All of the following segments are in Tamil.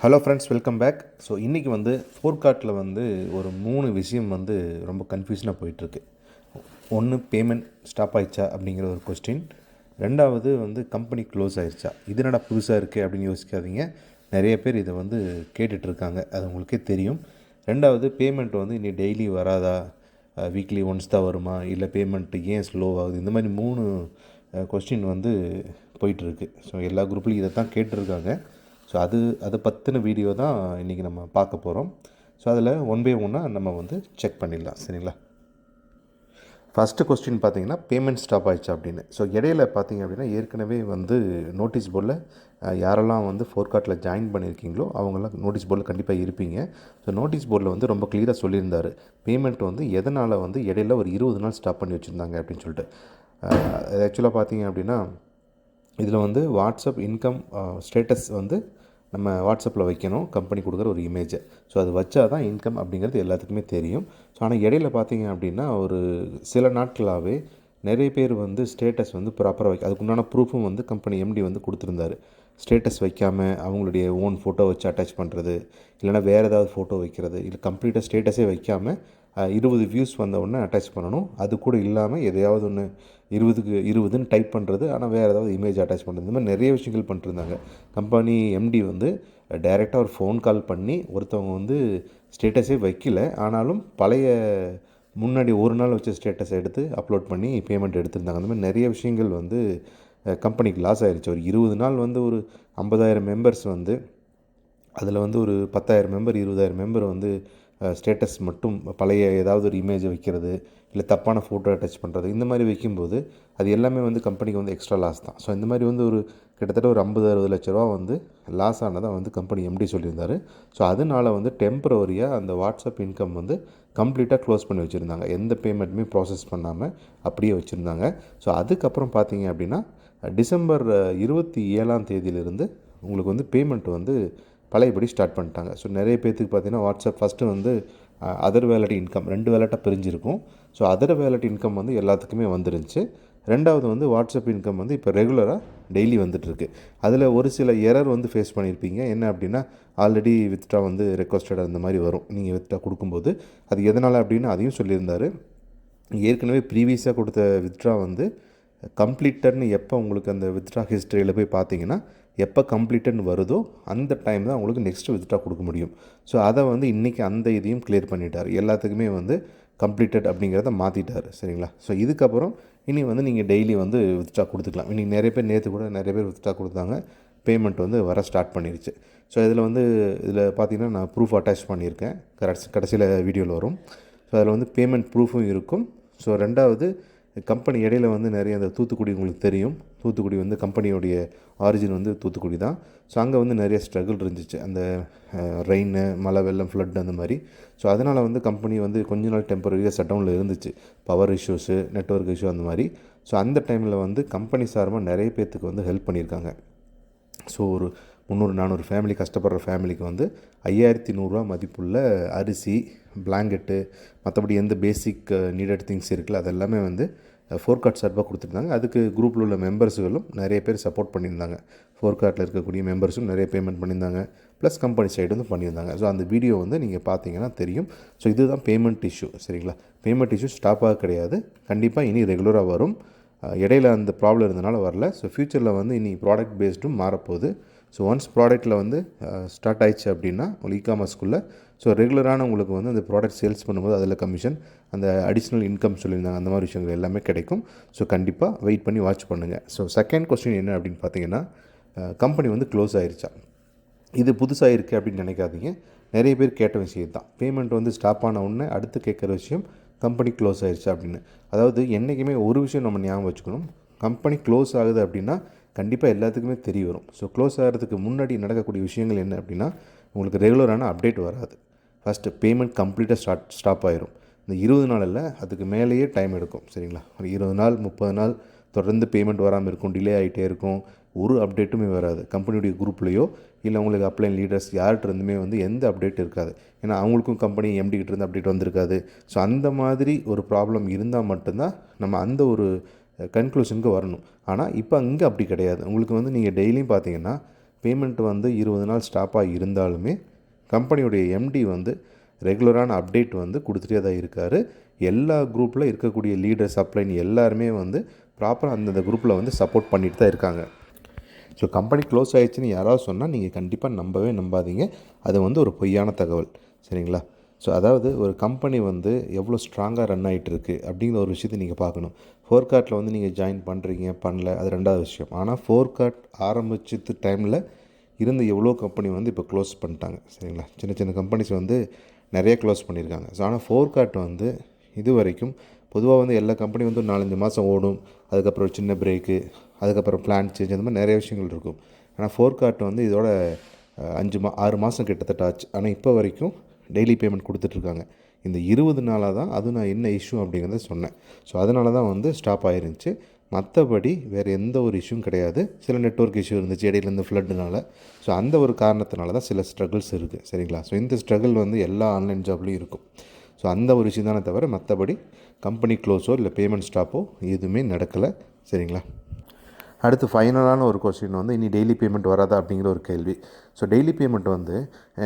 Hello friends welcome back so இன்றைக்கி வந்து ஃபோர்கார்ட்டில் வந்து ஒரு மூணு விஷயம் வந்து ரொம்ப கன்ஃபியூஷனாக போயிட்டுருக்கு. ஒன்று பேமெண்ட் ஸ்டாப் ஆயிடுச்சா அப்படிங்கிற ஒரு கொஸ்டின் ரெண்டாவது வந்து கம்பெனி க்ளோஸ் ஆயிடுச்சா? இது என்னடா புதுசாக இருக்குது அப்படின்னு யோசிக்காதீங்க. நிறைய பேர் இதை வந்து கேட்டுட்ருக்காங்க அது உங்களுக்கே தெரியும். ரெண்டாவது பேமெண்ட் வந்து இனி டெய்லி வராதா? வீக்லி ஒன்ஸ் தான் வருமா? இல்லை பேமெண்ட்டு ஏன் ஸ்லோ ஆகுது? இந்த மாதிரி மூணு கொஸ்டின் வந்து போயிட்டுருக்கு. ஸோ எல்லா குரூப்லேயும் இதை தான் கேட்டிருக்காங்க. ஸோ அது அதை பற்றின வீடியோ தான் இன்றைக்கி நம்ம பார்க்க போகிறோம் ஸோ அதில் ஒன் பை ஒன்னாக நம்ம வந்து செக் பண்ணிடலாம். சரிங்களா? ஃபஸ்ட்டு கொஸ்டின் பார்த்தீங்கன்னா பேமெண்ட் ஸ்டாப் ஆயிடுச்சு அப்படின்னு. ஸோ இடையில பார்த்தீங்க அப்படின்னா ஏற்கனவே வந்து நோட்டீஸ் போர்டில் யாரெல்லாம் வந்து ஃபோர்கார்ட்டில் ஜாயின் பண்ணியிருக்கீங்களோ அவங்களாம் நோட்டீஸ் போர்டில் கண்டிப்பாக இருப்பீங்க. ஸோ நோட்டீஸ் போர்டில் வந்து ரொம்ப க்ளியராக சொல்லியிருந்தார். பேமெண்ட் வந்து எதனால் வந்து இடையில ஒரு இருபது நாள் ஸ்டாப் பண்ணி வச்சுருந்தாங்க அப்படின்னு சொல்லிட்டு. ஆக்சுவலாக பார்த்தீங்க அப்படின்னா இதில் வந்து வாட்ஸ்அப் இன்கம் ஸ்டேட்டஸ் வந்து நம்ம வாட்ஸ்அப்பில் வைக்கணும் கம்பெனி கொடுக்குற ஒரு இமேஜை ஸோ அது வச்சா தான் இன்கம் அப்படிங்கிறது எல்லாத்துக்குமே தெரியும். ஸோ ஆனால் இடையில பார்த்தீங்க அப்படின்னா ஒரு சில நாட்களாகவே நிறைய பேர் வந்து ஸ்டேட்டஸ் வந்து ப்ராப்பராக வைக்க அதுக்குண்டான ப்ரூஃபும் வந்து கம்பெனி எம்டி வந்து கொடுத்துருந்தாரு. ஸ்டேட்டஸ் வைக்காமல் அவங்களுடைய ஓன் ஃபோட்டோ வச்சு அட்டாச் பண்ணுறது இல்லைனா வேறு ஏதாவது ஃபோட்டோ வைக்கிறது இல்லை கம்ப்ளீட்டாக ஸ்டேட்டஸே வைக்காமல் இருபது வியூஸ் வந்த உடனே அட்டாச் பண்ணணும். அது கூட இல்லாமல் எதையாவது ஒன்று இருபதுக்கு இருபதுன்னு டைப் பண்ணுறது ஆனால் வேறு ஏதாவது இமேஜ் அட்டாச் பண்ணுறது இந்த மாதிரி நிறைய விஷயங்கள் பண்ணிட்டுருந்தாங்க கம்பெனி எம்டி வந்து டைரெக்டாக ஒரு ஃபோன் கால் பண்ணி ஒருத்தவங்க வந்து ஸ்டேட்டஸே வைக்கல. ஆனாலும் பழைய முன்னாடி ஒரு நாள் வச்ச ஸ்டேட்டஸ் எடுத்து அப்லோட் பண்ணி பேமெண்ட் எடுத்திருந்தாங்க. அந்த மாதிரி நிறைய விஷயங்கள் வந்து கம்பெனிக்கு லாஸ் ஆகிருச்சு ஒரு இருபது நாள் வந்து ஒரு ஐம்பதாயிரம் மெம்பர்ஸ் வந்து அதில் வந்து ஒரு பத்தாயிரம் மெம்பர் இருபதாயிரம் மெம்பர் வந்து ஸ்டேட்டஸ் மட்டும் பழைய ஏதாவது ஒரு இமேஜை வைக்கிறது இல்லை தப்பான ஃபோட்டோ அட்டாச் பண்ணுறது இந்த மாதிரி வைக்கும்போது அது எல்லாமே வந்து கம்பெனிக்கு வந்து எக்ஸ்ட்ரா லாஸ் தான். ஸோ இந்த மாதிரி வந்து ஒரு கிட்டத்தட்ட ஒரு ஐம்பது அறுபது லட்ச ரூபா வந்து லாஸ் ஆனதாக வந்து கம்பெனி எம்டி சொல்லியிருந்தார். ஸோ அதனால் வந்து டெம்பரவரியாக அந்த வாட்ஸ்அப் இன்கம் வந்து கம்ப்ளீட்டாக க்ளோஸ் பண்ணி வச்சுருந்தாங்க. எந்த பேமெண்ட்டுமே ப்ராசஸ் பண்ணாமல் அப்படியே வச்சுருந்தாங்க. ஸோ அதுக்கப்புறம் பார்த்தீங்க அப்படின்னா டிசம்பர் இருபத்தி ஏழாம் தேதியிலிருந்து உங்களுக்கு வந்து பேமெண்ட் வந்து பழையபடி ஸ்டார்ட் பண்ணிட்டாங்க. ஸோ நிறைய பேர்த்துக்கு பார்த்தீங்கன்னா வாட்ஸ்அப் ஃபஸ்ட்டு வந்து அதர் வேலட் இன்கம் ரெண்டு வேலட்டாக பிரிஞ்சிருக்கும். ஸோ அதர் வேலட் இன்கம் வந்து எல்லாத்துக்குமே வந்துருந்துச்சு. ரெண்டாவது வந்து வாட்ஸ்அப் இன்கம் வந்து இப்போ ரெகுலராக டெய்லி வந்துட்டுருக்கு. அதில் ஒரு சில எரர் வந்து ஃபேஸ் பண்ணியிருப்பீங்க என்ன அப்படின்னா ஆல்ரெடி வித்ட்ரா வந்து ரெக்வஸ்டட் அந்த மாதிரி வரும். நீங்கள் வித்ட்ரா கொடுக்கும்போது அது எதனால் அப்படின்னு அதையும் சொல்லியிருந்தார். ஏற்கனவே ப்ரீவியஸாக கொடுத்த வித்ட்ரா வந்து கம்ப்ளீட்டட்னு எப்போ உங்களுக்கு அந்த வித்ட்ரா ஹிஸ்ட்ரியில் போய் பார்த்தீங்கன்னா எப்போ கம்ப்ளீட்டட்னு வருதோ அந்த டைம் தான் அவங்களுக்கு நெக்ஸ்ட்டு விசிட்டாக கொடுக்க முடியும். ஸோ அதை வந்து இன்றைக்கி அந்த இதையும் கிளியர் பண்ணிட்டார். எல்லாத்துக்குமே வந்து கம்ப்ளீட்டட் அப்படிங்கிறத மாற்றிட்டார் சரிங்களா? ஸோ இதுக்கப்புறம் இனி வந்து நீங்கள் டெய்லி வந்து வித்ட்ரா கொடுத்துக்கலாம். இன்றைக்கி நிறைய பேர் நேற்று கூட நிறைய பேர் வித்ட்ரா கொடுத்தாங்க. பேமெண்ட் வந்து வர ஸ்டார்ட் பண்ணிருச்சு. ஸோ இதில் வந்து இதில் பார்த்தீங்கன்னா நான் ப்ரூஃப் அட்டாச் பண்ணியிருக்கேன். கடைசி கடைசியில் வீடியோவில் வரும். ஸோ அதில் வந்து பேமெண்ட் ப்ரூஃபும் இருக்கும். ஸோ ரெண்டாவது கம்பெனி இடையில வந்து நிறைய அந்த தூத்துக்குடி உங்களுக்கு தெரியும். தூத்துக்குடி வந்து கம்பெனியோடைய ஆரிஜின் வந்து தூத்துக்குடி தான். ஸோ அங்கே வந்து நிறைய ஸ்ட்ரகிள் இருந்துச்சு. அந்த ரெயின் மழை வெள்ளம் ஃப்ளட் அந்த மாதிரி. ஸோ அதனால் வந்து கம்பெனி வந்து கொஞ்ச நாள் டெம்பரரியாக ஷட் டவுனில் இருந்துச்சு. பவர் இஷ்யூஸு நெட்ஒர்க் இஷ்யூ அந்த மாதிரி. ஸோ அந்த டைமில் வந்து கம்பெனி சார்பாக நிறைய பேர்த்துக்கு வந்து ஹெல்ப் பண்ணியிருக்காங்க. ஸோ ஒரு முந்நூறு நானூறு ஃபேமிலி கஷ்டப்படுற ஃபேமிலிக்கு வந்து ஐயாயிரத்தி நூறுரூவா மதிப்புள்ள அரிசி பிளாங்கெட்டு மற்றபடி எந்த பேசிக் நீடட் திங்ஸ் இருக்குல்ல அதெல்லாமே வந்து ஃபோர் கார்ட் சார்பாக கொடுத்துருந்தாங்க. அதுக்கு குரூப்பில் உள்ள மெம்பர்ஸுகளும் நிறைய பேர் சப்போர்ட் பண்ணியிருந்தாங்க. ஃபோர் கார்ட்டில் இருக்கக்கூடிய மெம்பர்ஸும் நிறைய பேமெண்ட் பண்ணியிருந்தாங்க. ப்ளஸ் கம்பெனி சைடு வந்து பண்ணியிருந்தாங்க. ஸோ அந்த வீடியோ வந்து நீங்கள் பார்த்தீங்கன்னா தெரியும். ஸோ இதுதான் பேமெண்ட் இஷ்யூ சரிங்களா? பேமெண்ட் இஷ்யூ ஸ்டாப்பாக கிடையாது. கண்டிப்பாக இனி ரெகுலராக வரும். இடையில அந்த ப்ராப்ளம் இருந்தனால வரல. ஸோ ஃப்யூச்சரில் வந்து இனி ப்ராடக்ட் பேஸ்டும் மாறப்போகுது. ஸோ ஒன்ஸ் ப்ராடக்ட்டில் வந்து ஸ்டார்ட் ஆயிடுச்சு அப்படின்னா உங்களுக்கு இ காமர்ஸ்க்குள்ளே ஸோ ரெகுலரான உங்களுக்கு வந்து அந்த ப்ராடக்ட் சேல்ஸ் பண்ணும்போது அதில் கமிஷன் அந்த அடிஷ்னல் இன்கம் சொல்லியிருந்தாங்க. அந்த மாதிரி விஷயங்கள் எல்லாமே கிடைக்கும். ஸோ கண்டிப்பாக வெயிட் பண்ணி வாட்ச் பண்ணுங்கள் ஸோ செகண்ட் கொஸ்டின் என்ன அப்படின்னு பார்த்தீங்கன்னா கம்பெனி வந்து க்ளோஸ் ஆயிருச்சா? இது புதுசாக இருக்குது அப்படின்னு நினைக்காதீங்க. நிறைய பேர் கேட்ட விஷயம் தான் பேமெண்ட் வந்து ஸ்டாப் ஆன உடனே அடுத்து கேட்குற விஷயம் கம்பெனி க்ளோஸ் ஆயிடுச்சு அப்படின்னு. அதாவது என்றைக்குமே ஒரு விஷயம் நம்ம ஞாபகம் வச்சுக்கணும். கம்பெனி க்ளோஸ் ஆகுது அப்படின்னா கண்டிப்பாக எல்லாத்துக்குமே தெரிய வரும். ஸோ க்ளோஸ் ஆகிறதுக்கு முன்னாடி நடக்கக்கூடிய விஷயங்கள் என்ன அப்படின்னா உங்களுக்கு ரெகுலரான அப்டேட் வராது. ஃபஸ்ட்டு பேமெண்ட் கம்ப்ளீட்டாக ஸ்டார்ட் ஸ்டாப் ஆயிரும். இந்த இருபது நாளில் அதுக்கு மேலேயே டைம் எடுக்கும். சரிங்களா? ஒரு இருபது நாள் முப்பது நாள் தொடர்ந்து பேமெண்ட் வராமல் இருக்கும் டிலே ஆகிட்டே இருக்கும். ஒரு அப்டேட்டுமே வராது. கம்பெனியுடைய குரூப்லேயோ இல்லை உங்களுக்கு அப்ளைன் லீடர்ஸ் யார்கிட்ட இருந்துமே வந்து எந்த அப்டேட் இருக்காது. ஏன்னா அவங்களுக்கும் கம்பெனி எம்டிகிட்ட இருந்து அப்டேட் வந்திருக்காது. ஸோ அந்த மாதிரி ஒரு ப்ராப்ளம் இருந்தால் மட்டும்தான் நம்ம அந்த ஒரு கன்க்ளூஷனுக்கு வரணும். ஆனால் இப்போ அங்கே அப்படி கிடையாது. உங்களுக்கு வந்து நீங்கள் டெய்லியும் பார்த்தீங்கன்னா பேமெண்ட் வந்து இருபது நாள் ஸ்டாப்பாக இருந்தாலுமே கம்பெனியுடைய எம்டி வந்து ரெகுலரான அப்டேட் வந்து கொடுத்துட்டே தான் இருக்கார். எல்லா குரூப்பில் இருக்கக்கூடிய லீடர்ஸ் அப்ளைன் எல்லாருமே வந்து ப்ராப்பராக அந்தந்த குரூப்பில் வந்து சப்போர்ட் பண்ணிட்டு தான் இருக்காங்க. ஸோ கம்பெனி க்ளோஸ் ஆகிடுச்சின்னு யாராவது சொன்னால் நீங்கள் கண்டிப்பாக நம்பவே நம்பாதீங்க. அது வந்து ஒரு பொய்யான தகவல். சரிங்களா? ஸோ அதாவது ஒரு கம்பெனி வந்து எவ்வளோ ஸ்ட்ராங்காக ரன் ஆகிட்டு அப்படிங்கிற ஒரு விஷயத்தை நீங்கள் பார்க்கணும். ஃபோர் கார்ட்டில் வந்து நீங்கள் ஜாயின் பண்ணுறீங்க பண்ணல அது ரெண்டாவது விஷயம். ஆனால் ஃபோர் கார்ட் ஆரம்பிச்சது டைமில் இருந்த எவ்வளோ கம்பெனி வந்து இப்போ க்ளோஸ் பண்ணிட்டாங்க. சரிங்களா? சின்ன சின்ன கம்பெனிஸ் வந்து நிறைய க்ளோஸ் பண்ணியிருக்காங்க. ஸோ ஆனால் ஃபோர் கார்ட் வந்து இது வரைக்கும் பொதுவாக வந்து எல்லா கம்பெனியும் வந்து நாலஞ்சு மாதம் ஓடும். அதுக்கப்புறம் ஒரு சின்ன பிரேக்கு அதுக்கப்புறம் பிளான் சேஞ்ச் அந்த மாதிரி நிறைய விஷயங்கள் இருக்கும். ஆனால் ஃபோர் கார்ட் வந்து இதோட அஞ்சு மா ஆறு மாதம் கிட்டத்தட்ட ஆச்சு. ஆனால் இப்போ வரைக்கும் டெய்லி பேமெண்ட் கொடுத்துட்ருக்காங்க இந்த இருபது நாளாக தான் அது நான் என்ன இஷ்யூ அப்படிங்கிறத சொன்னேன். ஸோ அதனால தான் வந்து ஸ்டாப் ஆகிருந்துச்சு மற்றபடி வேறு எந்த ஒரு இஷ்யூவும் கிடையாது. சில நெட்வொர்க் இஷ்யூ இருந்துச்சு இடையிலேருந்து ஃப்ளட்டுனால ஸோ அந்த ஒரு காரணத்தினால தான் சில ஸ்ட்ரகிள்ஸ் இருக்குது சரிங்களா? ஸோ இந்த ஸ்ட்ரகிள் வந்து எல்லா ஆன்லைன் ஜாப்லேயும் இருக்கும். ஸோ அந்த ஒரு விஷயம் தானே தவிர மற்றபடி கம்பெனி க்ளோஸோ இல்லை பேமெண்ட் ஸ்டாப்போ எதுவுமே நடக்கலை. சரிங்களா? அடுத்து ஃபைனலான ஒரு கொஸ்டின் வந்து இனி டெய்லி பேமெண்ட் வராதா அப்படிங்கிற ஒரு கேள்வி. ஸோ டெய்லி பேமெண்ட் வந்து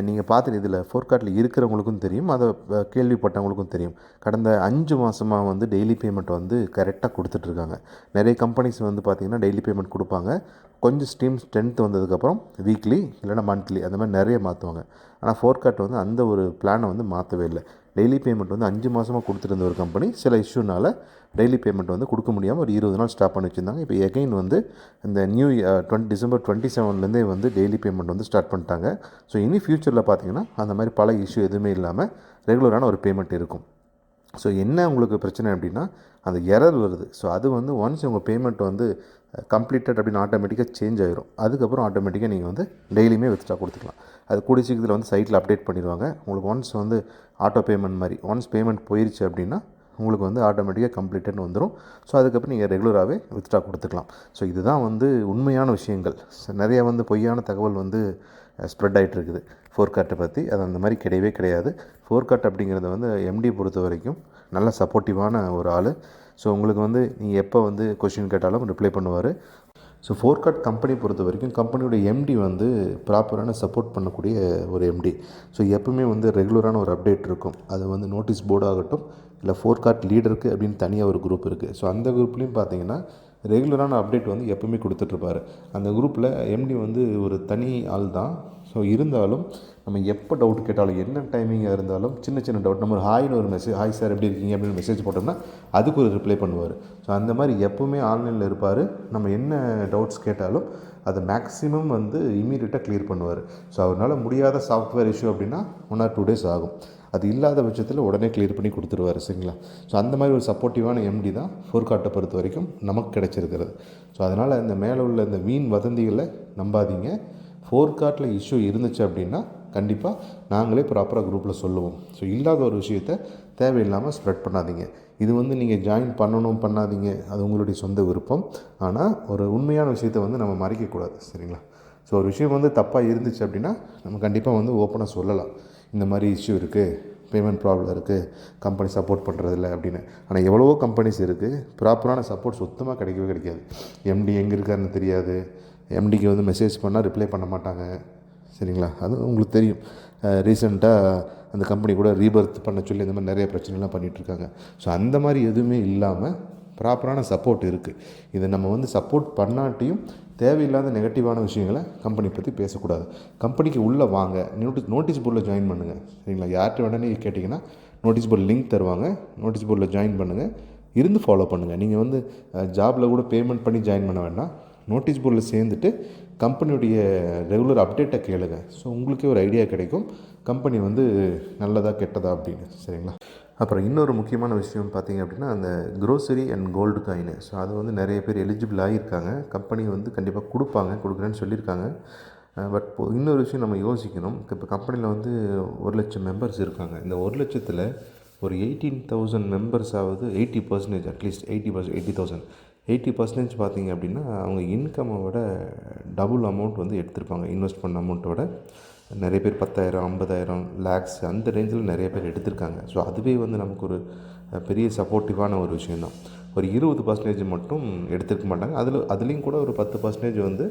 நீங்கள் பார்த்துட்டு இதில் ஃபோர்கார்ட்டில் இருக்கிறவங்களுக்கும் தெரியும் அதை கேள்விப்பட்டவங்களுக்கும் தெரியும். கடந்த அஞ்சு மாதமாக வந்து டெய்லி பேமெண்ட் வந்து கரெக்டாக கொடுத்துட்ருக்காங்க நிறைய கம்பெனிஸ் வந்து பார்த்திங்கன்னா டெய்லி பேமெண்ட் கொடுப்பாங்க. கொஞ்சம் ஸ்ட்ரீம் ஸ்ட்ரென்த் வந்ததுக்கப்புறம் வீக்லி இல்லைனா மந்த்லி அந்த மாதிரி நிறைய மாற்றுவாங்க ஆனால் ஃபோர்கார்ட் வந்து அந்த ஒரு பிளானை வந்து மாற்றவே இல்லை. டெய்லி பேமெண்ட் வந்து அஞ்சு மாதமாக கொடுத்துருந்த ஒரு கம்பெனி சில இஷ்யூனால் டெய்லி பேமெண்ட் வந்து கொடுக்க முடியாமல் ஒரு இருபது நாள் ஸ்டாப் பண்ணி வச்சுருந்தாங்க. இப்போ எகைன் வந்து இந்த நியூ டுவெண்ட்டி டிசம்பர் டுவெண்ட்டி செவன்லேருந்தே வந்து டெய்லி பேமெண்ட் வந்து ஸ்டார்ட் பண்ணிட்டாங்க. ஸோ இனி ஃப்யூச்சரில் பார்த்தீங்கன்னா அந்த மாதிரி பல இஷ்யூ எதுவுமே இல்லாமல் ரெகுலரான ஒரு பேமெண்ட் இருக்கும். ஸோ என்ன உங்களுக்கு பிரச்சனை அப்படின்னா அந்த எரர் வருது. ஸோ அது வந்து ஒன்ஸ் உங்கள் பேமெண்ட் வந்து கம்ப்ளீட்டட் அப்படின்னு ஆட்டோமேட்டிக்காக சேஞ்ச் ஆயிரும். அதுக்கப்புறம் ஆட்டோமேட்டிக்காக நீங்கள் வந்து டெய்லியுமே வித்ட்ரா கொடுத்துக்கலாம். அது கூடிய சீக்கிரத்தில் வந்து சைட்டில் அப்டேட் பண்ணிடுவாங்க. உங்களுக்கு ஒன்ஸ் வந்து ஆட்டோ பேமெண்ட் மாதிரி ஒன்ஸ் பேமெண்ட் போயிருச்சு அப்படின்னா உங்களுக்கு வந்து ஆட்டோமேட்டிக்காக கம்ப்ளீட்டட்னு வந்துடும் ஸோ அதுக்கப்புறம் நீங்கள் ரெகுலராகவே வித்ட்ரா கொடுத்துக்கலாம். ஸோ இதுதான் வந்து உண்மையான விஷயங்கள். So, நிறைய வந்து பொய்யான தகவல் வந்து ஸ்ப்ரெட் ஆகிட்டு இருக்குது. ஃபோர்கார்ட்டை பற்றி அது அந்த மாதிரி கிடையவே கிடையாது. ஃபோர் அப்படிங்கிறத அப்படிங்கிறது வந்து எம்டி பொறுத்த வரைக்கும் நல்ல சப்போர்ட்டிவான ஒரு ஆள். ஸோ உங்களுக்கு வந்து நீங்கள் எப்போ வந்து கொஷின் கேட்டாலும் ரிப்ளை பண்ணுவார். ஸோ ஃபோர் கார்ட் கம்பெனி பொறுத்த வரைக்கும் கம்பெனியோட எம்டி வந்து ப்ராப்பரான சப்போர்ட் பண்ணக்கூடிய ஒரு எம்டி ஸோ எப்பவுமே வந்து ரெகுலரான ஒரு அப்டேட் இருக்கும். அது வந்து நோட்டீஸ் போர்டு ஆகட்டும் இல்லை ஃபோர் கார்ட் லீடருக்கு அப்படின்னு தனியாக ஒரு குரூப் இருக்குது ஸோ அந்த குரூப்லேயும் பார்த்தீங்கன்னா ரெகுலரான அப்டேட் வந்து எப்பவுமே கொடுத்துட்ருப்பாரு அந்த குரூப்பில் எம்டி வந்து ஒரு தனி ஆள் தான் ஸோ இருந்தாலும் நம்ம எப்போ டவுட் கேட்டாலும் என்ன டைமிங்காக இருந்தாலும் சின்ன சின்ன டவுட் நம்ம ஒரு ஹாய்னு ஒரு மெசேஜ் ஹாய் சார் எப்படி இருக்கீங்க? அப்படின்னு மெசேஜ் போட்டோம்னா அதுக்கு ஒரு ரிப்ளை பண்ணுவார். ஸோ அந்த மாதிரி எப்போவுமே ஆன்லைனில் இருப்பார். நம்ம என்ன டவுட்ஸ் கேட்டாலும் அதை மேக்ஸிமம் வந்து இமீடியட்டாக க்ளியர் பண்ணுவார். ஸோ அவரால் முடியாத சாஃப்ட்வேர் இஷ்யூ அப்படின்னா ஒன் ஆர் டூ டேஸ் ஆகும். அது இல்லாத பட்சத்தில் உடனே க்ளியர் பண்ணி கொடுத்துருவார் சரிங்களா? ஸோ அந்த மாதிரி ஒரு சப்போர்ட்டிவான எம்டி தான் ஃபோர்காட்டை பொறுத்த வரைக்கும் நமக்கு கிடைச்சிருக்கிறது. ஸோ அதனால் இந்த மேலே உள்ள இந்த வீண் வதந்திகளை நம்பாதீங்க. ஃபோர்கார்ட்டில் இஷ்யூ இருந்துச்சு அப்படின்னா கண்டிப்பாக நாங்களே ப்ராப்பராக குரூப்பில் சொல்லுவோம். ஸோ இல்லாத ஒரு விஷயத்த தேவையில்லாமல் ஸ்ப்ரெட் பண்ணாதீங்க. இது வந்து நீங்கள் ஜாயின் பண்ணணும் பண்ணாதீங்க. அது உங்களுடைய சொந்த விருப்பம். ஆனால் ஒரு உண்மையான விஷயத்தை வந்து நம்ம மறைக்கக்கூடாது சரிங்களா? ஸோ ஒரு விஷயம் வந்து தப்பாக இருந்துச்சு அப்படின்னா நம்ம கண்டிப்பாக வந்து ஓப்பனாக சொல்லலாம். இந்த மாதிரி இஷ்யூ இருக்குது பேமெண்ட் ப்ராப்ளம் இருக்குது கம்பெனி சப்போர்ட் பண்ணுறதில்ல அப்படின்னு. ஆனால் எவ்வளவோ கம்பெனிஸ் இருக்குது ப்ராப்பரான சப்போர்ட் சுத்தமாக கிடைக்கவே கிடைக்காது. எம்டி எங்கே இருக்காருன்னு தெரியாது. எம்டிக்கு வந்து மெசேஜ் பண்ணால் ரிப்ளை பண்ண மாட்டாங்க. சரிங்களா? அது உங்களுக்கு தெரியும். ரீசெண்டாக அந்த கம்பெனி கூட ரீபர்த் பண்ண சொல்லி இந்த மாதிரி நிறைய பிரச்சனைலாம் பண்ணிகிட்ருக்காங்க ஸோ அந்த மாதிரி எதுவுமே இல்லாமல் ப்ராப்பரான சப்போர்ட் இருக்குது இதை நம்ம வந்து சப்போர்ட் பண்ணாட்டியும் தேவையில்லாத நெகட்டிவான விஷயங்களை கம்பெனி பற்றி பேசக்கூடாது. கம்பெனிக்கு உள்ளே வாங்க. நோட்டீஸ் நோட்டீஸ் போர்டில் ஜாயின் பண்ணுங்கள் சரிங்களா? யார்கிட்ட வேணா நீங்கள் கேட்டிங்கன்னா நோட்டீஸ் போர்டு லிங்க் தருவாங்க. நோட்டீஸ் போர்டில் ஜாயின் பண்ணுங்கள் இருந்து ஃபாலோ பண்ணுங்கள் நீங்கள் வந்து ஜாபில் கூட பேமெண்ட் பண்ணி ஜாயின் பண்ண வேண்டாம். நோட்டீஸ் போர்டில் சேர்ந்துட்டு கம்பெனியுடைய ரெகுலர் அப்டேட்டை கேளுங்க. ஸோ உங்களுக்கே ஒரு ஐடியா கிடைக்கும். கம்பெனி வந்து நல்லதா கெட்டதா அப்படின்னு. சரிங்களா? அப்புறம் இன்னொரு முக்கியமான விஷயம் பார்த்தீங்க அப்படின்னா அந்த grocery and gold coin so அது வந்து நிறைய பேர் எலிஜிபிள் ஆகியிருக்காங்க கம்பெனி வந்து கண்டிப்பாக கொடுப்பாங்க கொடுக்குறேன்னு சொல்லியிருக்காங்க. பட் இன்னொரு விஷயம் நம்ம யோசிக்கணும். இப்போ கம்பெனியில் வந்து ஒரு லட்சம் மெம்பர்ஸ் இருக்காங்க. இந்த ஒரு லட்சத்தில் ஒரு eighteen thousand மெம்பர்ஸாவது eighty percentage at least eighty percent eighty thousand eighty percentage பார்த்தீங்க அப்படின்னா அவங்க இன்கம்மை விட டபுள் அமௌண்ட் வந்து எடுத்திருப்பாங்க. இன்வெஸ்ட் பண்ண அமௌண்ட்டை விட நிறைய பேர் பத்தாயிரம் ஐம்பதாயிரம் லேக்ஸ் அந்த ரேஞ்சில் நிறைய பேர் எடுத்திருக்காங்க. ஸோ அதுவே வந்து நமக்கு ஒரு பெரிய சப்போர்ட்டிவான ஒரு விஷயந்தான் ஒரு இருபது பர்சன்டேஜ் மட்டும் எடுத்திருக்க மாட்டாங்க. அதில் அதுலேயும் கூட ஒரு பத்து பர்சன்டேஜ் வந்து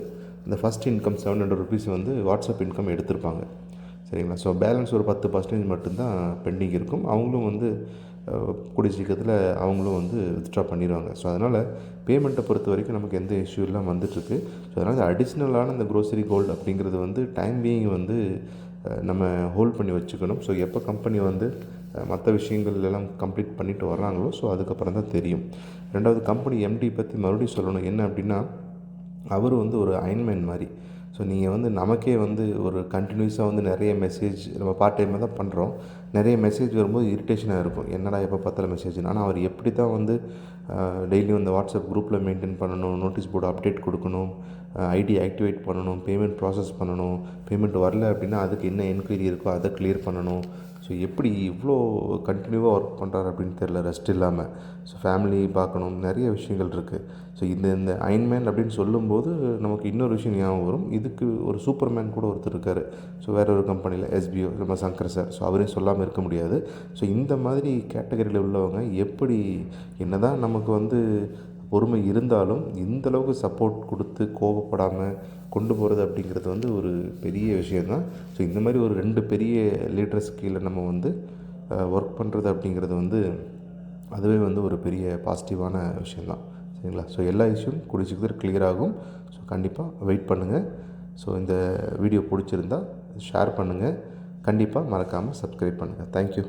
இந்த first income seven hundred rupees வந்து வாட்ஸ்அப் இன்கம் எடுத்திருப்பாங்க. சரிங்களா? ஸோ பேலன்ஸ் ஒரு பத்து பர்சன்டேஜ் மட்டும்தான் பெண்டிங் இருக்கும். அவங்களும் வந்து கூடிய சீக்கிரத்தில் அவங்களும் வந்து வித்ட்ரா பண்ணிடுவாங்க ஸோ அதனால் பேமெண்ட்டை பொறுத்த வரைக்கும் நமக்கு எந்த இஷ்யூ இல்லாமல் வந்துட்டுருக்கு. ஸோ அதனால் அடிஷ்னலான இந்த க்ரோசரி கோல்டு அப்படிங்கிறது வந்து டைம் பீயிங் வந்து நம்ம ஹோல்ட் பண்ணி வச்சுக்கணும். ஸோ எப்போ கம்பெனி வந்து மற்ற விஷயங்கள் எல்லாம் கம்ப்ளீட் பண்ணிட்டு வர்றாங்களோ ஸோ அதுக்கப்புறம் தான் தெரியும். ரெண்டாவது கம்பெனி எம்டி பற்றி மறுபடியும் சொல்லணும். என்ன அப்படின்னா அவர் வந்து ஒரு அயன்மேன் மாதிரி. ஸோ நீங்கள் வந்து நமக்கே வந்து ஒரு கண்டினியூஸாக வந்து நிறைய மெசேஜ் நம்ம பார்ட் டைமாக தான் பண்ணுறோம் நிறைய மெசேஜ் வரும்போது இரிட்டேஷனாக இருக்கும். என்னடா எப்போ பார்த்தாலும் மெசேஜ் ஆனால் அவர் எப்படி தான் வந்து டெய்லியும் இந்த வாட்ஸ்அப் குரூப்பில் மெயின்டைன் பண்ணணும் நோட்டீஸ் போர்டு அப்டேட் கொடுக்கணும் ஐடி ஆக்டிவேட் பண்ணணும் பேமெண்ட் ப்ராசஸ் பண்ணணும் பேமெண்ட் வரல அப்படின்னா அதுக்கு என்ன என்கொயரி இருக்கோ அதை கிளியர் பண்ணணும். ஸோ எப்படி இவ்வளோ கண்டினியூவாக ஒர்க் பண்ணுறாரு அப்படின்னு தெரில ரெஸ்ட் இல்லாமல் ஸோ ஃபேமிலி பார்க்கணும் நிறைய விஷயங்கள் இருக்குது ஸோ இந்த இந்த அயன்மேன் அப்படின்னு சொல்லும்போது நமக்கு இன்னொரு விஷயம் ஞாபகம் வரும். இதுக்கு ஒரு சூப்பர்மேன் கூட ஒருத்தர் இருக்கார். ஸோ வேற ஒரு கம்பெனியில் எஸ்பிஓ நம்ம சங்கர் சார் ஸோ அவரையும் சொல்லாமல் இருக்க முடியாது. ஸோ இந்த மாதிரி கேட்டகரியில் உள்ளவங்க எப்படி என்ன தான் நமக்கு வந்து பொறுமை இருந்தாலும் இந்த அளவுக்கு சப்போர்ட் கொடுத்து கோபப்படாமல் கொண்டு போகிறது அப்படிங்கிறது வந்து ஒரு பெரிய விஷயந்தான் ஸோ இந்த மாதிரி ஒரு ரெண்டு பெரிய லீடர்ஸ் கீழே நம்ம வந்து ஒர்க் பண்ணுறது அப்படிங்கிறது வந்து அதுவே வந்து ஒரு பெரிய பாசிட்டிவான விஷயந்தான் சரிங்களா? ஸோ எல்லா இஷ்யூம் குடிச்சிக்கிறது கிளியர் ஆகும். ஸோ கண்டிப்பாக வெயிட் பண்ணுங்கள் ஸோ இந்த வீடியோ பிடிச்சிருந்தா ஷேர் பண்ணுங்கள் கண்டிப்பாக மறக்காமல் சப்ஸ்கிரைப் பண்ணுங்கள் தேங்க்யூ